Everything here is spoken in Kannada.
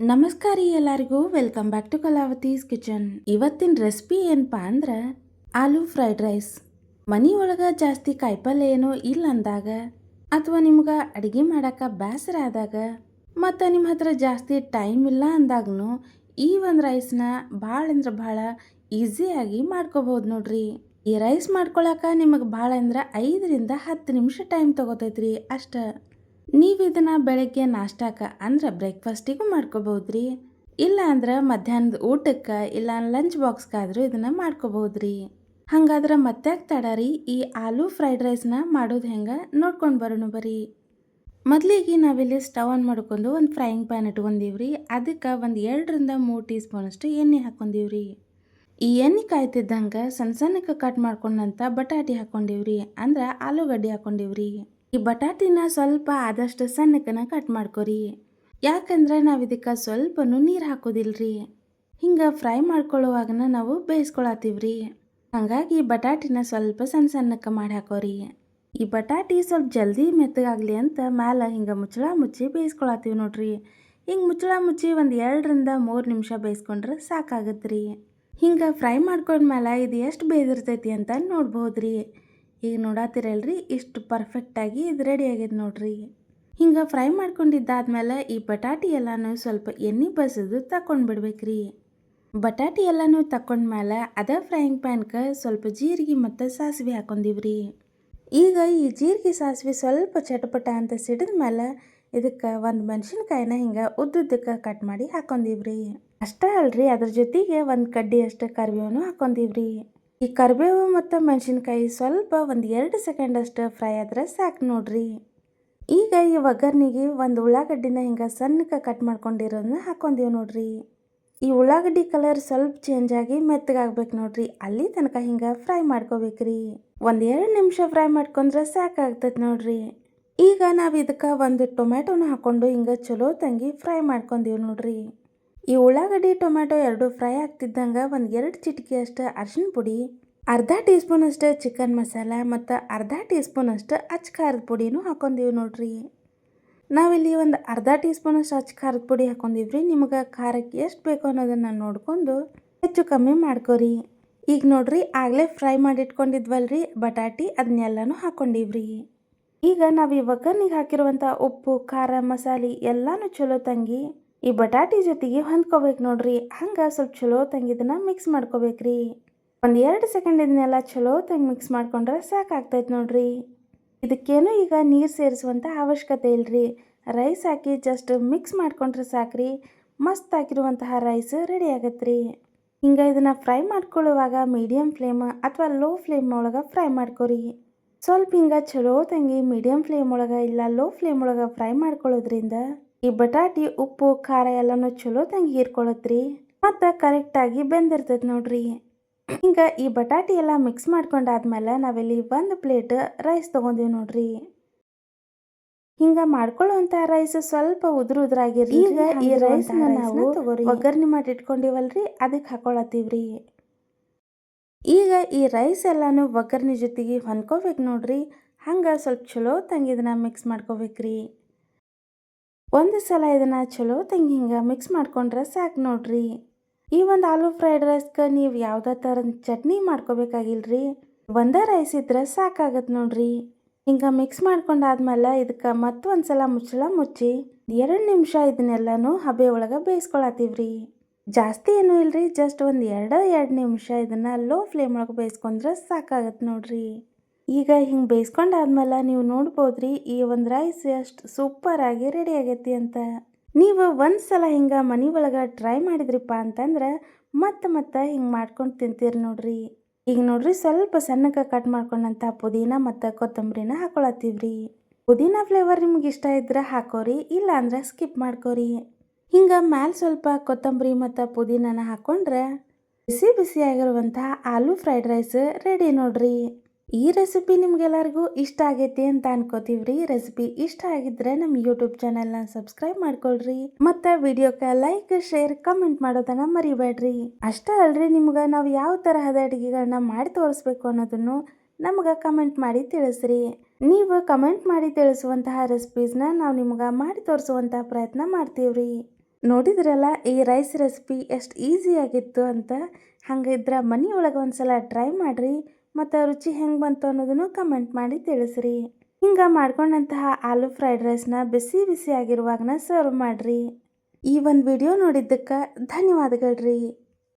ನಮಸ್ಕಾರ ರೀ ಎಲ್ಲರಿಗೂ. Welcome back to Kalavathi's kitchen ಇವತ್ತಿನ ರೆಸಿಪಿ ಏನಪ್ಪ ಅಂದ್ರೆ ಆಲೂ ಫ್ರೈಡ್ ರೈಸ್ ಮನಿ ಒಳಗೆ ಜಾಸ್ತಿ ಕಾಯಿಪಲ್ಯ ಏನೋ ಇಲ್ಲ ಅಂದಾಗ ಅಥವಾ ನಿಮ್ಗೆ ಅಡುಗೆ ಮಾಡಕ್ಕೆ ಬೇಸರ ಆದಾಗ ಮತ್ತು ನಿಮ್ಮ ಹತ್ರ ಜಾಸ್ತಿ ಟೈಮ್ ಇಲ್ಲ ಅಂದಾಗೂ ಈ ಒಂದು ರೈಸ್ನ ಭಾಳ ಅಂದ್ರೆ ಭಾಳ ಈಸಿಯಾಗಿ ಮಾಡ್ಕೋಬೋದು ನೋಡ್ರಿ. ಈ ರೈಸ್ ಮಾಡ್ಕೊಳಕ್ಕೆ ನಿಮಗೆ ಭಾಳ ಅಂದ್ರೆ ಐದರಿಂದ ಹತ್ತು ನಿಮಿಷ ಟೈಮ್ ತೊಗೋತೈತ್ರಿ ಅಷ್ಟೇ. ನೀವು ಇದನ್ನು ಬೆಳಗ್ಗೆ ನಾಷ್ಟಾಕ ಅಂದ್ರೆ ಬ್ರೇಕ್ಫಾಸ್ಟಿಗೂ ಮಾಡ್ಕೋಬಹುದ್ರಿ. ಇಲ್ಲ ಅಂದ್ರೆ ಮಧ್ಯಾಹ್ನದ ಊಟಕ್ಕೆ ಇಲ್ಲ ಲಂಚ್ ಬಾಕ್ಸ್ಗಾದ್ರೂ ಇದನ್ನ ಮಾಡ್ಕೋಬಹುದ್ರಿ. ಹಂಗಾದ್ರೆ ಮತ್ತೆ ತಡ ರೀ ಈ ಆಲೂ ಫ್ರೈಡ್ ರೈಸ್ನ ಮಾಡೋದು ಹೆಂಗೆ ನೋಡ್ಕೊಂಡು ಬರೋಣ ಬರೀ. ಮೊದಲಿಗೆ ನಾವಿಲ್ಲಿ ಸ್ಟವ್ ಆನ್ ಮಾಡ್ಕೊಂಡು ಒಂದು ಫ್ರೈಯಿಂಗ್ ಪ್ಯಾನ್ ಇಟ್ಕೊಂಡೀವ್ರಿ. ಅದಕ್ಕೆ ಒಂದು ಎರಡರಿಂದ ಮೂರು ಟೀ ಸ್ಪೂನಷ್ಟು ಎಣ್ಣೆ ಹಾಕೊಂಡಿವ್ರಿ. ಈ ಎಣ್ಣೆ ಕಾಯ್ತಿದ್ದಂಗೆ ಸಣ್ಣ ಸಣ್ಣಕ್ಕೆ ಕಟ್ ಮಾಡ್ಕೊಂಡಂತ ಬಟಾಟಿ ಹಾಕ್ಕೊಂಡೀವ್ರಿ ಅಂದ್ರೆ ಆಲೂಗಡ್ಡೆ ಹಾಕ್ಕೊಂಡೀವ್ರಿ ಈ ಬಟಾಟಿನ ಸ್ವಲ್ಪ ಆದಷ್ಟು ಸಣ್ಣಕನ ಕಟ್ ಮಾಡ್ಕೊರಿ. ಯಾಕಂದ್ರೆ ನಾವು ಇದಕ್ಕೆ ಸ್ವಲ್ಪನೂ ನೀರು ಹಾಕೋದಿಲ್ರಿ. ಹಿಂಗೆ ಫ್ರೈ ಮಾಡ್ಕೊಳ್ಳುವಾಗ ನಾವು ಬೇಯಿಸ್ಕೊಳತ್ತೀವ್ರಿ. ಹಾಗಾಗಿ ಬಟಾಟಿನ ಸ್ವಲ್ಪ ಸಣ್ಣ ಸಣ್ಣಕ್ಕೆ ಮಾಡಿ ಹಾಕೋರಿ. ಈ ಬಟಾಟಿ ಸ್ವಲ್ಪ ಜಲ್ದಿ ಮೆತ್ತಗಾಗಲಿ ಅಂತ ಮ್ಯಾಲೆ ಹಿಂಗೆ ಮುಚ್ಚಳ ಮುಚ್ಚಿ ಬೇಯಿಸ್ಕೊಳತ್ತೀವಿ ನೋಡ್ರಿ. ಹಿಂಗೆ ಮುಚ್ಚಳ ಮುಚ್ಚಿ ಒಂದು ಎರಡರಿಂದ ಮೂರು ನಿಮಿಷ ಬೇಯಿಸ್ಕೊಂಡ್ರೆ ಸಾಕಾಗತ್ತೆ ರೀ ಹಿಂಗೆ ಫ್ರೈ ಮಾಡ್ಕೊಂಡ್ಮೇಲೆ ಇದು ಎಷ್ಟು ಬೇಯ್ದಿರ್ತೈತಿ ಅಂತ ನೋಡ್ಬೋದ್ರಿ. ಈಗ ನೋಡಾತಿರಲ್ರಿ, ಇಷ್ಟು ಪರ್ಫೆಕ್ಟಾಗಿ ಇದು ರೆಡಿ ಆಗ್ಯದ ನೋಡ್ರಿ ಹಿಂಗೆ ಫ್ರೈ ಮಾಡ್ಕೊಂಡಿದ್ದಾದ್ಮೇಲೆ ಈ ಬಟಾಟಿ ಎಲ್ಲನೂ ಸ್ವಲ್ಪ ಎಣ್ಣೆ ಬಸಿದು ತಕೊಂಡು ಬಿಡ್ಬೇಕ್ರಿ ಬಟಾಟಿ ಎಲ್ಲನೂ ತಕೊಂಡ್ಮೇಲೆ ಅದೇ ಫ್ರೈಯಿಂಗ್ ಪ್ಯಾನ್ಗೆ ಸ್ವಲ್ಪ ಜೀರಿಗೆ ಮತ್ತು ಸಾಸಿವೆ ಹಾಕೊಂಡಿವ್ರಿ ಈಗ. ಈ ಜೀರಿಗೆ ಸಾಸಿವೆ ಸ್ವಲ್ಪ ಚಟಪಟ ಅಂತ ಸಿಡಿದ ಮೇಲೆ ಇದಕ್ಕೆ ಒಂದು ಮೆಣಸಿನ್ಕಾಯಿನ ಹಿಂಗೆ ಉದ್ದುದ್ದಕ್ಕೆ ಕಟ್ ಮಾಡಿ ಹಾಕೊಂಡಿವ್ರಿ ಅಷ್ಟೇ ಅಲ್ರಿ, ಅದ್ರ ಜೊತೆಗೆ ಒಂದು ಕಡ್ಡಿ ಅಷ್ಟು ಕರಿಬೇವನ್ನು ಹಾಕೊಂಡಿವ್ರಿ ಈ ಕರಿಬೇವು ಮತ್ತು ಮೆಣಸಿನ್ಕಾಯಿ ಸ್ವಲ್ಪ ಒಂದು ಎರಡು ಸೆಕೆಂಡ್ ಅಷ್ಟು ಫ್ರೈ ಆದ್ರೆ ಸಾಕು ನೋಡ್ರಿ. ಈಗ ಈ ಒಗ್ಗರ್ಣಿಗೆ ಒಂದು ಉಳ್ಳಾಗಡ್ಡಿನ ಹಿಂಗೆ ಸಣ್ಣಕ್ಕೆ ಕಟ್ ಮಾಡ್ಕೊಂಡಿರೋದನ್ನ ಹಾಕೊಂಡೀವಿ ನೋಡ್ರಿ. ಈ ಉಳ್ಳಾಗಡ್ಡಿ ಕಲರ್ ಸ್ವಲ್ಪ ಚೇಂಜ್ ಆಗಿ ಮೆತ್ತಗಾಗ್ಬೇಕು ನೋಡ್ರಿ. ಅಲ್ಲಿ ತನಕ ಹಿಂಗೆ ಫ್ರೈ ಮಾಡ್ಕೋಬೇಕ್ರಿ. ಒಂದು ಎರಡು ನಿಮಿಷ ಫ್ರೈ ಮಾಡ್ಕೊಂಡ್ರೆ ಸಾಕಾಗ್ತೈತೆ ನೋಡ್ರಿ. ಈಗ ನಾವು ಇದಕ್ಕೆ ಒಂದು ಟೊಮ್ಯಾಟೊನ ಹಾಕ್ಕೊಂಡು ಹಿಂಗೆ ಚಲೋ ತಂಗಿ ಫ್ರೈ ಮಾಡ್ಕೊಂಡೀವಿ ನೋಡ್ರಿ. ಈ ಉಳ್ಳಾಗಡ್ಡಿ, ಟೊಮ್ಯಾಟೊ ಎರಡು ಫ್ರೈ ಆಗ್ತಿದ್ದಂಗೆ ಒಂದು ಎರಡು ಚಿಟಿಕೆ ಅಷ್ಟು ಅರಿಶಿನ ಪುಡಿ, ಅರ್ಧ ಟೀ ಸ್ಪೂನ್ ಅಷ್ಟು ಚಿಕನ್ ಮಸಾಲ ಮತ್ತು ಅರ್ಧ ಟೀ ಸ್ಪೂನ್ ಅಷ್ಟು ಅಚ್ಚ ಖಾರದ ಪುಡಿನೂ ಹಾಕೊಂಡೀವಿ ನೋಡ್ರಿ. ನಾವಿಲ್ಲಿ ಒಂದು ಅರ್ಧ ಟೀ ಸ್ಪೂನ್ ಅಷ್ಟು ಅಚ್ಚ ಖಾರದ ಪುಡಿ ಹಾಕೊಂಡಿವ್ರಿ. ನಿಮಗೆ ಖಾರಕ್ಕೆ ಎಷ್ಟು ಬೇಕು ಅನ್ನೋದನ್ನು ನೋಡಿಕೊಂಡು ಹೆಚ್ಚು ಕಮ್ಮಿ ಮಾಡ್ಕೋರಿ. ಈಗ ನೋಡ್ರಿ, ಆಗಲೇ ಫ್ರೈ ಮಾಡಿ ಇಟ್ಕೊಂಡಿದ್ವಲ್ರಿ ಬಟಾಟಿ ಅದನ್ನೆಲ್ಲನೂ ಹಾಕೊಂಡಿವ್ರಿ. ಈಗ ನಾವು ಈ ಒಗ್ಗರ್ನಿಗೆ ಹಾಕಿರುವಂಥ ಉಪ್ಪು, ಖಾರ, ಮಸಾಲೆ ಎಲ್ಲನೂ ಚಲೋ ತಂಗಿ ಈ ಬಟಾಟಿ ಜೊತೆಗೆ ಹೊಂದ್ಕೋಬೇಕು ನೋಡ್ರಿ. ಹಂಗೆ ಸ್ವಲ್ಪ ಚಲೋ ತಂಗಿದನ್ನ ಮಿಕ್ಸ್ ಮಾಡ್ಕೋಬೇಕ್ರಿ. ಒಂದು ಎರಡು ಸೆಕೆಂಡ್ ಇದನ್ನೆಲ್ಲ ಚಲೋ ತಂಗಿ ಮಿಕ್ಸ್ ಮಾಡ್ಕೊಂಡ್ರೆ ಸಾಕಾಗ್ತೈತೆ ನೋಡ್ರಿ. ಇದಕ್ಕೇನು ಈಗ ನೀರು ಸೇರಿಸುವಂಥ ಅವಶ್ಯಕತೆ ಇಲ್ರಿ. ರೈಸ್ ಹಾಕಿ ಜಸ್ಟ್ ಮಿಕ್ಸ್ ಮಾಡ್ಕೊಂಡ್ರೆ ಸಾಕ್ರಿ. ಮಸ್ತ್ ಆಗಿರುವಂತಹ ರೈಸ್ ರೆಡಿ ಆಗತ್ತೆ ರೀ ಹಿಂಗೆ ಇದನ್ನು ಫ್ರೈ ಮಾಡ್ಕೊಳ್ಳುವಾಗ ಮೀಡಿಯಮ್ ಫ್ಲೇಮ್ ಅಥವಾ ಲೋ ಫ್ಲೇಮ್ ಒಳಗೆ ಫ್ರೈ ಮಾಡ್ಕೊರಿ. ಸ್ವಲ್ಪ ಹಿಂಗೆ ಚಲೋ ತಂಗಿ ಮೀಡಿಯಮ್ ಫ್ಲೇಮ್ ಒಳಗೆ ಇಲ್ಲ ಲೋ ಫ್ಲೇಮ್ ಒಳಗೆ ಫ್ರೈ ಮಾಡ್ಕೊಳ್ಳೋದ್ರಿಂದ ಈ ಬಟಾಟಿ ಉಪ್ಪು ಖಾರ ಎಲ್ಲಾನು ಚಲೋ ತಂಗಿ ಹೀರ್ಕೊಳತ್ರಿ. ಮತ್ತು ಕರೆಕ್ಟಾಗಿ ಬೆಂದಿರ್ತೈತೆ ನೋಡ್ರಿ. ಹಿಂಗೆ ಈ ಬಟಾಟಿ ಎಲ್ಲ ಮಿಕ್ಸ್ ಮಾಡ್ಕೊಂಡಾದ್ಮೇಲೆ ನಾವಿಲ್ಲಿ ಒಂದು ಪ್ಲೇಟ್ ರೈಸ್ ತಗೊಂಡಿವಿ ನೋಡ್ರಿ. ಹಿಂಗ ಮಾಡ್ಕೊಳ್ಳುವಂತ ರೈಸ್ ಸ್ವಲ್ಪ ಉದುರು ಉದ್ರಾಗಿರ್ಲಿ. ಈಗ ಈ ರೈಸ್ ನಾವು ಒಗ್ಗರಣೆ ಮಾಡಿ ಇಟ್ಕೊಂಡಿವಲ್ರಿ ಅದಕ್ಕೆ ಹಾಕೊಳತ್ತೀವ್ರಿ. ಈಗ ಈ ರೈಸ್ ಎಲ್ಲಾನು ಒಗ್ಗರಣೆ ಜೊತೆಗೆ ಹೊಂದ್ಕೋಬೇಕು ನೋಡ್ರಿ. ಹಂಗೆ ಸ್ವಲ್ಪ ಚಲೋ ತಂಗಿದನ್ನ ಮಿಕ್ಸ್ ಮಾಡ್ಕೋಬೇಕ್ರಿ. ಒಂದು ಸಲ ಇದನ್ನು ಚಲೋ ತಂಗಿ ಹಿಂಗೆ ಮಿಕ್ಸ್ ಮಾಡ್ಕೊಂಡ್ರೆ ಸಾಕು ನೋಡ್ರಿ. ಈ ಒಂದು ಆಲೂ ಫ್ರೈಡ್ ರೈಸ್ಗೆ ನೀವು ಯಾವುದೇ ಥರ ಚಟ್ನಿ ಮಾಡ್ಕೋಬೇಕಾಗಿಲ್ರಿ? ಒಂದೇ ರೈಸ್ ಇದ್ರೆ ಸಾಕಾಗತ್ತೆ ನೋಡ್ರಿ. ಹಿಂಗೆ ಮಿಕ್ಸ್ ಮಾಡ್ಕೊಂಡಾದ್ಮೇಲೆ ಇದಕ್ಕೆ ಮತ್ತೊಂದು ಸಲ ಮುಚ್ಚಳ ಮುಚ್ಚಿ ಎರಡು ನಿಮಿಷ ಇದನ್ನೆಲ್ಲನೂ ಹಬೆ ಒಳಗೆ ಬೇಯಿಸ್ಕೊಳತ್ತೀವ್ರಿ. ಜಾಸ್ತಿ ಏನೂ ಇಲ್ರಿ ಜಸ್ಟ್ ಒಂದು ಎರಡು ಎರಡು ನಿಮಿಷ ಇದನ್ನು ಲೋ ಫ್ಲೇಮ್ ಒಳಗೆ ಬೇಯಿಸ್ಕೊಂಡ್ರೆ ಸಾಕಾಗತ್ತೆ ನೋಡ್ರಿ. ಈಗ ಹಿಂಗೆ ಬೇಯಿಸ್ಕೊಂಡಾದ್ಮೇಲೆ ನೀವು ನೋಡ್ಬೋದ್ರಿ ಈ ಒಂದು ರೈಸ್ ಎಷ್ಟು ಸೂಪರಾಗಿ ರೆಡಿ ಆಗೈತಿ ಅಂತ. ನೀವು ಒಂದು ಸಲ ಹಿಂಗೆ ಮನೆ ಒಳಗೆ ಟ್ರೈ ಮಾಡಿದ್ರಿಪ್ಪ ಅಂತಂದ್ರೆ ಮತ್ತೆ ಮತ್ತೆ ಹಿಂಗೆ ಮಾಡ್ಕೊಂಡು ತಿಂತೀರಿ ನೋಡ್ರಿ. ಈಗ ನೋಡ್ರಿ ಸ್ವಲ್ಪ ಸಣ್ಣಕ್ಕೆ ಕಟ್ ಮಾಡ್ಕೊಂಡಂಥ ಪುದೀನ ಮತ್ತು ಕೊತ್ತಂಬರಿನ ಹಾಕೊಳತ್ತೀವ್ರಿ. ಪುದೀನ ಫ್ಲೇವರ್ ನಿಮ್ಗೆ ಇಷ್ಟ ಇದ್ರೆ ಹಾಕೋರಿ ಇಲ್ಲ ಅಂದ್ರೆ ಸ್ಕಿಪ್ ಮಾಡ್ಕೋರಿ. ಹಿಂಗೆ ಮ್ಯಾಲೆ ಸ್ವಲ್ಪ ಕೊತ್ತಂಬರಿ ಮತ್ತು ಪುದೀನನ ಹಾಕ್ಕೊಂಡ್ರೆ ಬಿಸಿ ಬಿಸಿಯಾಗಿರುವಂಥ ಆಲೂ ಫ್ರೈಡ್ ರೈಸ್ ರೆಡಿ ನೋಡ್ರಿ. ಈ ರೆಸಿಪಿ ನಿಮ್ಗೆಲ್ಲರಿಗೂ ಇಷ್ಟ ಆಗೈತಿ ಅಂತ ಅನ್ಕೋತೀವ್ರಿ. ರೆಸಿಪಿ ಇಷ್ಟ ಆಗಿದ್ರೆ ನಮ್ಮ ಯೂಟ್ಯೂಬ್ ಚಾನೆಲ್ನ ಸಬ್ಸ್ಕ್ರೈಬ್ ಮಾಡ್ಕೊಳ್ರಿ. ಮತ್ತು ವಿಡಿಯೋಕ್ಕೆ ಲೈಕ್ ಶೇರ್ ಕಮೆಂಟ್ ಮಾಡೋದನ್ನ ಮರಿಬೇಡ್ರಿ ಅಷ್ಟೇ ಅಲ್ರಿ ನಿಮ್ಗೆ ನಾವು ಯಾವ ತರಹದ ಅಡುಗೆಗಳನ್ನ ಮಾಡಿ ತೋರಿಸ್ಬೇಕು ಅನ್ನೋದನ್ನು ನಮ್ಗೆ ಕಮೆಂಟ್ ಮಾಡಿ ತಿಳಿಸ್ರಿ. ನೀವು ಕಮೆಂಟ್ ಮಾಡಿ ತಿಳಿಸುವಂತಹ ರೆಸಿಪೀಸ್ನ ನಾವು ನಿಮ್ಗೆ ಮಾಡಿ ತೋರಿಸುವಂತಹ ಪ್ರಯತ್ನ ಮಾಡ್ತೀವ್ರಿ. ನೋಡಿದ್ರಲ್ಲ, ಈ ರೈಸ್ ರೆಸಿಪಿ ಎಷ್ಟು ಈಸಿಯಾಗಿತ್ತು ಅಂತ? ಹಂಗಿದ್ರೆ ಮನೆಯೊಳಗೆ ಒಂದ್ಸಲ ಟ್ರೈ ಮಾಡಿರಿ. ಮತ್ತು ರುಚಿ ಹೆಂಗೆ ಬಂತು ಅನ್ನೋದನ್ನು ಕಮೆಂಟ್ ಮಾಡಿ ತಿಳಿಸ್ರಿ. ಹಿಂಗೆ ಮಾಡ್ಕೊಂಡಂತಹ ಆಲೂ ಫ್ರೈಡ್ ರೈಸ್ನ ಬಿಸಿ ಬಿಸಿ ಆಗಿರುವಾಗನ ಸರ್ವ್ ಮಾಡಿರಿ. ಈ ಒಂದು ವಿಡಿಯೋ ನೋಡಿದ್ದಕ್ಕೆ ಧನ್ಯವಾದಗಳು ರೀ